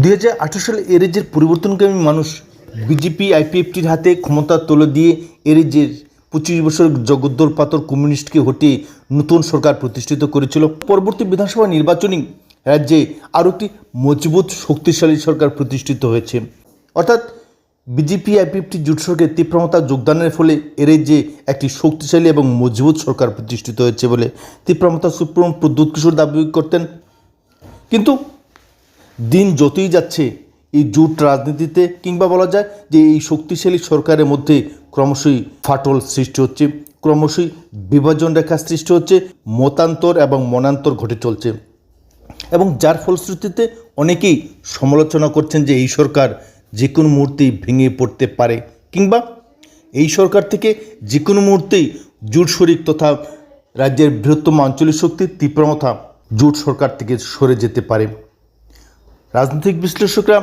দুই হাজার আঠারো সালে এরেজের পরিবর্তনকামী মানুষ বিজেপি, আইপিএফটির হাতে ক্ষমতা তুলে দিয়ে এরেজের পঁচিশ বছর জগদ্দল পাতর কমিউনিস্টকে হটিয়ে নতুন সরকার প্রতিষ্ঠিত করেছিল। পরবর্তী বিধানসভা নির্বাচনী রাজ্যে আরও একটি মজবুত, শক্তিশালী সরকার প্রতিষ্ঠিত হয়েছে। অর্থাৎ বিজেপি, আইপিএফটি জোট সরকারের তীব্রমতা যোগদানের ফলে এর যে একটি শক্তিশালী এবং মজবুত সরকার প্রতিষ্ঠিত হয়েছে বলে তীব্রমতা সুপ্রিম প্রদ্যুৎ কিশোর দাবি করতেন। কিন্তু দিন যতই যাচ্ছে, এই জোট রাজনীতিতে কিংবা বলা যায় যে এই শক্তিশালী সরকারের মধ্যে ক্রমশই ফাটল সৃষ্টি হচ্ছে, ক্রমশই বিভাজন রেখা সৃষ্টি হচ্ছে, মতান্তর এবং মনান্তর ঘটে চলছে। এবং যার ফলশ্রুতিতে অনেকেই সমালোচনা করছেন যে এই সরকার যে কোনো মুহূর্তেই ভেঙে পড়তে পারে কিংবা এই সরকার থেকে যে কোনো মুহূর্তেই জোট শরিক তথা রাজ্যের বৃহত্তম আঞ্চলিক শক্তি তীব্রমথা জোট সরকার থেকে সরে যেতে পারে। রাজনৈতিক বিশ্লেষকরা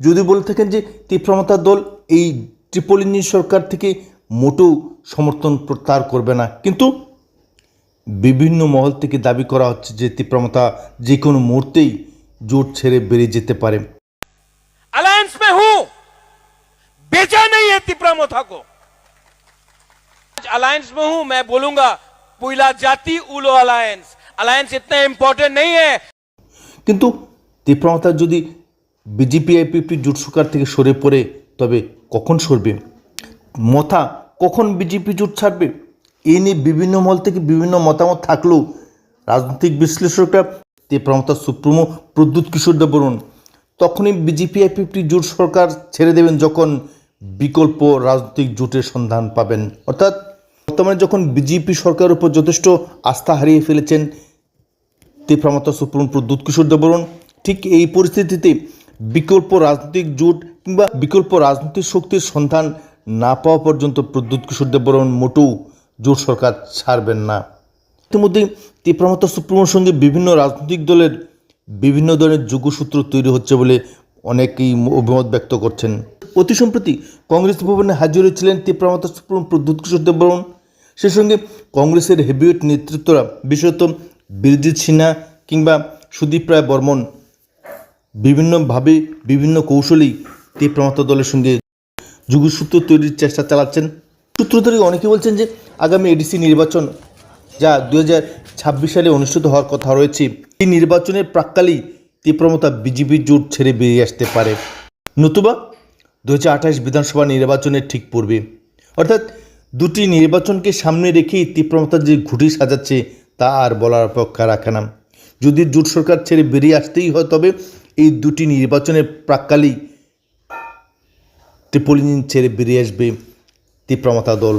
যদি বলে থাকেন যে তীব্রমতা দল এই ট্রিপল ইঞ্জিন সরকার থেকে মোটেও সমর্থন প্রত্যাহার করবে না কিন্তু বিভিন্ন মহল থেকে দাবি করা হচ্ছে যে তীব্রমতা যে কোনো মুহূর্তেই জোট ছেড়ে বেরিয়ে যেতে পারে अलायंस में हूं बेचा नहीं है तिप्रामोथा को अलायंस में हूं मैं बोलूंगा पुइला जाति उलो अलायंस अलायंस इतना इंपॉर्टेंट नहीं है কিন্তু তীব্রমতা যদি বিজেপি আইপিপি জোট সরকার থেকে সরে পড়ে, তবে কখন সরবে? মথা, কখন বিজেপি জোট ছাড়বে? এ নিয়ে বিভিন্ন মহল থেকে বিভিন্ন মতামত থাকলেও রাজনৈতিক বিশ্লেষকরা তীব্রমতা সুপ্রিমো প্রদ্যুৎ কিশোর দেব বলুন, তখনই বিজেপি আইপিপি জোট সরকার ছেড়ে দেবেন যখন বিকল্প রাজনৈতিক জোটের সন্ধান পাবেন। অর্থাৎ বর্তমানে যখন বিজেপি সরকারের উপর যথেষ্ট আস্থা হারিয়ে ফেলেছেন তীব্রমতা সুপ্রিম প্রদ্যুৎ কিশোর দেবরণ ঠিক এই পরিস্থিতিতে বিকল্প রাজনৈতিক জোট কিংবা বিকল্প রাজনৈতিক শক্তির সন্ধান না পাওয়া পর্যন্ত প্রদ্যুৎ কিশোর দেববরণ মোটেও জোট সরকার ছাড়বেন না। ইতিমধ্যে তীব্রমতা সুপ্রিমোর সঙ্গে বিভিন্ন রাজনৈতিক দলের বিভিন্ন ধরনের যোগসূত্র তৈরি হচ্ছে বলে অনেকেই অভিমত ব্যক্ত করছেন। অতি সম্প্রতি কংগ্রেস ভবনে হাজির হয়েছিলেন তীব্রমতা সুপ্রিম প্রদ্যুৎ কিশোর দেববরণ। সেই সঙ্গে কংগ্রেসের হেভিওয়েট নেতৃত্বরা বিশেষত বীরজিৎ সিনহা কিংবা সুদীপ রায় বর্মন বিভিন্নভাবে বিভিন্ন কৌশলেই তীব্রমতা দলের সঙ্গে যুগসূত্র তৈরির চেষ্টা চালাচ্ছেন। সূত্র ধরে অনেকে বলছেন যে আগামী এডিসি নির্বাচন যা দু হাজার ছাব্বিশ সালে অনুষ্ঠিত হওয়ার কথা রয়েছে, এই নির্বাচনের প্রাক্কালেই তীব্রমতা বিজেপি জোট ছেড়ে বেরিয়ে আসতে পারে। নতুবা দু হাজার আঠাশ বিধানসভা নির্বাচনের ঠিক পূর্বে। অর্থাৎ দুটি নির্বাচনকে সামনে রেখেই তীব্রমতা যে ঘুটি সাজাচ্ছে তা আর বলার অপেক্ষা রাখে না। যদি জোট সরকার ছেড়ে বেরিয়ে আসতেই হয় তবে এই দুটি নির্বাচনের প্রাককালেই ত্রিপলিন ছেড়ে বেরিয়ে আসবে তীব্রমতা দল।